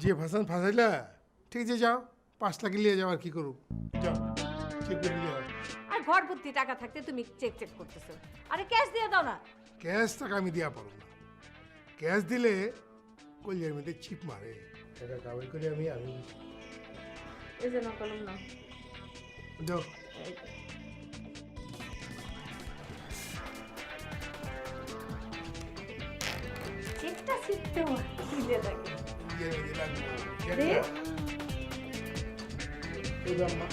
যে ফাঁসান ফাঁসাইলা ঠিক আছে যাও। পাঁচ লাখ নিয়ে যাও আর কি করু যাও চেক করে নিয়ে যাও। আর ঘর ভর্তি টাকা থাকতে তুমি চেক চেক করতেছো। আরে ক্যাশ দিয়ে দাও না। ক্যাশ টাকা আমি দেওয়া পারব না। ক্যাশ দিলে কলিয়ার মধ্যে চিপ মারে। টাকা কামাই করে আমি আমি এই যে না কলম না যাও। চেকটা শিখতে হয় দিয়ে থাকে কলিয়ার মধ্যে লাগবে দে। এই দাম না।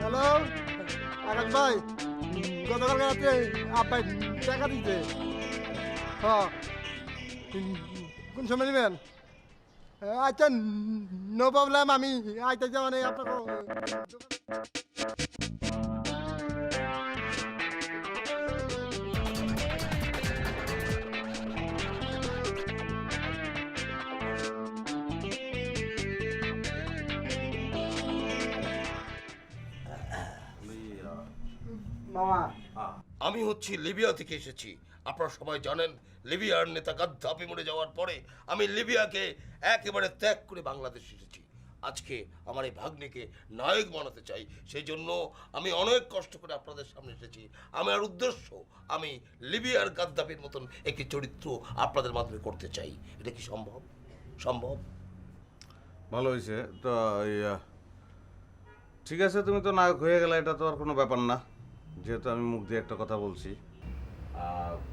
হ্যালো আকাশ ভাই গতকাল রাত্রে আব্বাই টাকা দিতে হ্যাঁ কোন সময় নেবেন আচ্ছা নো প্রবলেম আমি আইতে যাওয়া নেই আপনাকে মামা, আমি হচ্ছি লিবিয়া থেকে এসেছি। আপনারা সবাই জানেন লিবিয়ার নেতা গাদ্দাফি মরে যাওয়ার পরে আমি লিবিয়াকে একেবারে ত্যাগ করে বাংলাদেশ এসেছি। আজকে আমার এই ভাগ্নিকে নায়ক বানাতে চাই সেই জন্য আমি অনেক কষ্ট করে আপনাদের সামনে এসেছি। আমার উদ্দেশ্য, আমি লিবিয়ার গাদ্দাফির মতন একটি চরিত্র আপনাদের মাধ্যমে করতে চাই। এটা কি সম্ভব? সম্ভব? ভালো হয়েছে। তো ঠিক আছে, তুমি তো নায়ক হয়ে গেলে এটা তো আর কোনো ব্যাপার না। যেহেতু আমি মুখ দিয়ে একটা কথা বলছি।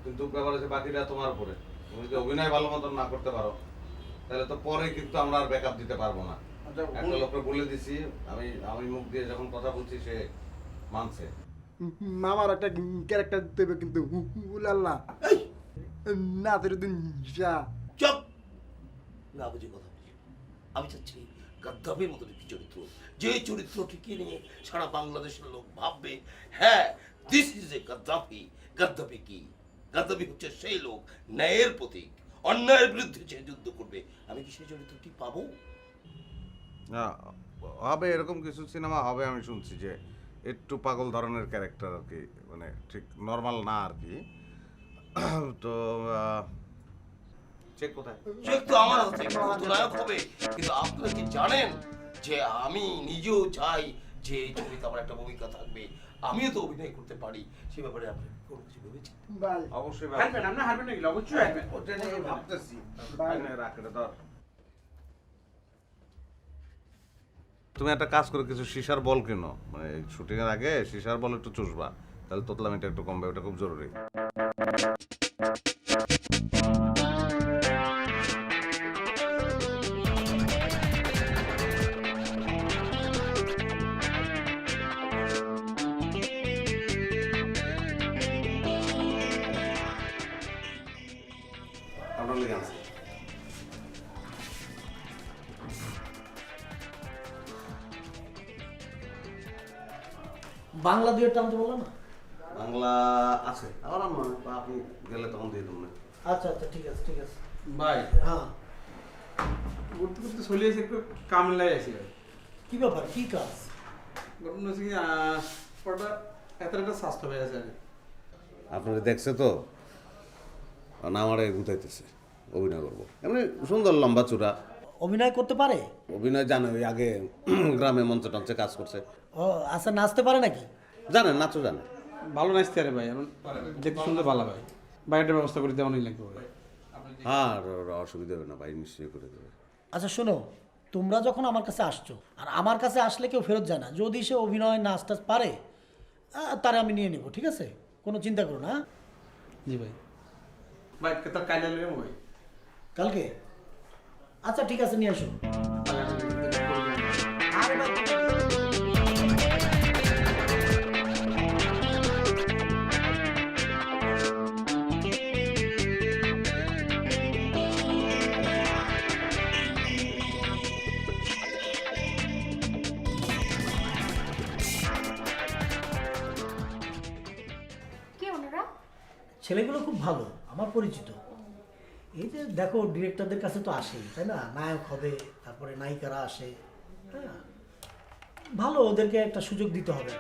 কিন্তু ব্যাপার আছে বাকিটা তোমার উপরে। তুমি যদি অভিনয় ভালো মতন না করতে পারো তাহলে তো পরে কিন্তু আমরা আর ব্যাকআপ দিতে পারব না। একটা লোককে বলে দিছি আমি আমি মুখ দিয়ে যখন কথা বলছি সে মানছে। মামার একটা ক্যারেক্টার দেবে কিন্তু উলাল্লা না। তোর দিন যা। চপ! না বুঝে কথা আমি চাচ্ছি গাদ্দাফির মতো একটি চরিত্র। যে চরিত্রটিকে নিয়ে সারা বাংলাদেশের লোক ভাববে হ্যাঁ this is a Gaddafi Gaddafi কি? গাদ্দাফি হচ্ছে সেই লোক ন্যায়ের প্রতীক। অন্যায়ের বিরুদ্ধে যে যুদ্ধ করবে আমি কি সেই চরিত্রটি পাবো? না, হবে এরকম কিছু সিনেমা হবে আমি শুনছি যে একটু পাগল ধরনের ক্যারেক্টার আর কি মানে ঠিক নর্মাল না আর কি। তো চেক কোথায়? চেক তো আমার হাতে নায়ক হবে। কিন্তু আপনারা কি জানেন যে আমি নিজেও চাই যে এই ছবিতে আমার একটা ভূমিকা থাকবে? আমিও তো অভিনয় করতে পারি সে ব্যাপারে আপনি কোনো কিছু ভেবেছি অবশ্যই হারবেন আপনি হারবেন নাকি? অবশ্যই হারবেন ওটা নিয়ে ভাবতেছি। রাখলে ধর। তুমি একটা কাজ করে কিছু সিসার বল কিনো। মানে শুটিং এর আগে সিসার বল একটু চুষবা। তাহলে তোতলামিটা একটু কমবে ওটা খুব জরুরি। বাংলা দুয়ের টানতে বলল না? বাংলা আছে আবার আমার আপনি গেলে তখন দিয়ে দেবো না। আচ্ছা আচ্ছা ঠিক আছে ঠিক আছে। ভাই হ্যাঁ। করতে করতে চলে এসে একটু কামলাই আসি কি ব্যাপার কি কাজ? ঘটনা হচ্ছে কি ওটা এত একটা স্বাস্থ্য হয়ে আছে আপনারা দেখছে তো? না আমারে গুতাইতেছে অভিনয় করব। এমনি সুন্দর লম্বা চূড়া। অভিনয় করতে পারে? অভিনয় জানে ওই আগে গ্রামে মঞ্চ টঞ্চে কাজ করছে। ও আচ্ছা নাচতে পারে নাকি? জানে নাচও জানে। ভালো নাচতে আরে ভাই এখন দেখতে শুনতে ভালো ভাই। বাইরের ব্যবস্থা করে দেওয়া অনেক লাগবে ভাই। হ্যাঁ অসুবিধা হবে না ভাই নিশ্চয়ই করে দেবে। আচ্ছা শোনো তোমরা যখন আমার কাছে আসছো আর আমার কাছে আসলে কেউ ফেরত যায় না যদি সে অভিনয় নাচ টাচ পারে তারে আমি নিয়ে নেব ঠিক আছে? কোনো চিন্তা করো না হ্যাঁ? জি ভাই। ভাই তার কাইলে নেব ভাই? কালকে? আচ্ছা ঠিক আছে নিয়ে আসো। আরে ভাই, ছেলেগুলো খুব ভালো আমার পরিচিত এই যে দেখো ডিরেক্টরদের কাছে তো আসেই, তাই না? নায়ক হবে, তারপরে নায়িকারা আসে হ্যাঁ? ভালো, ওদেরকে একটা সুযোগ দিতে হবে।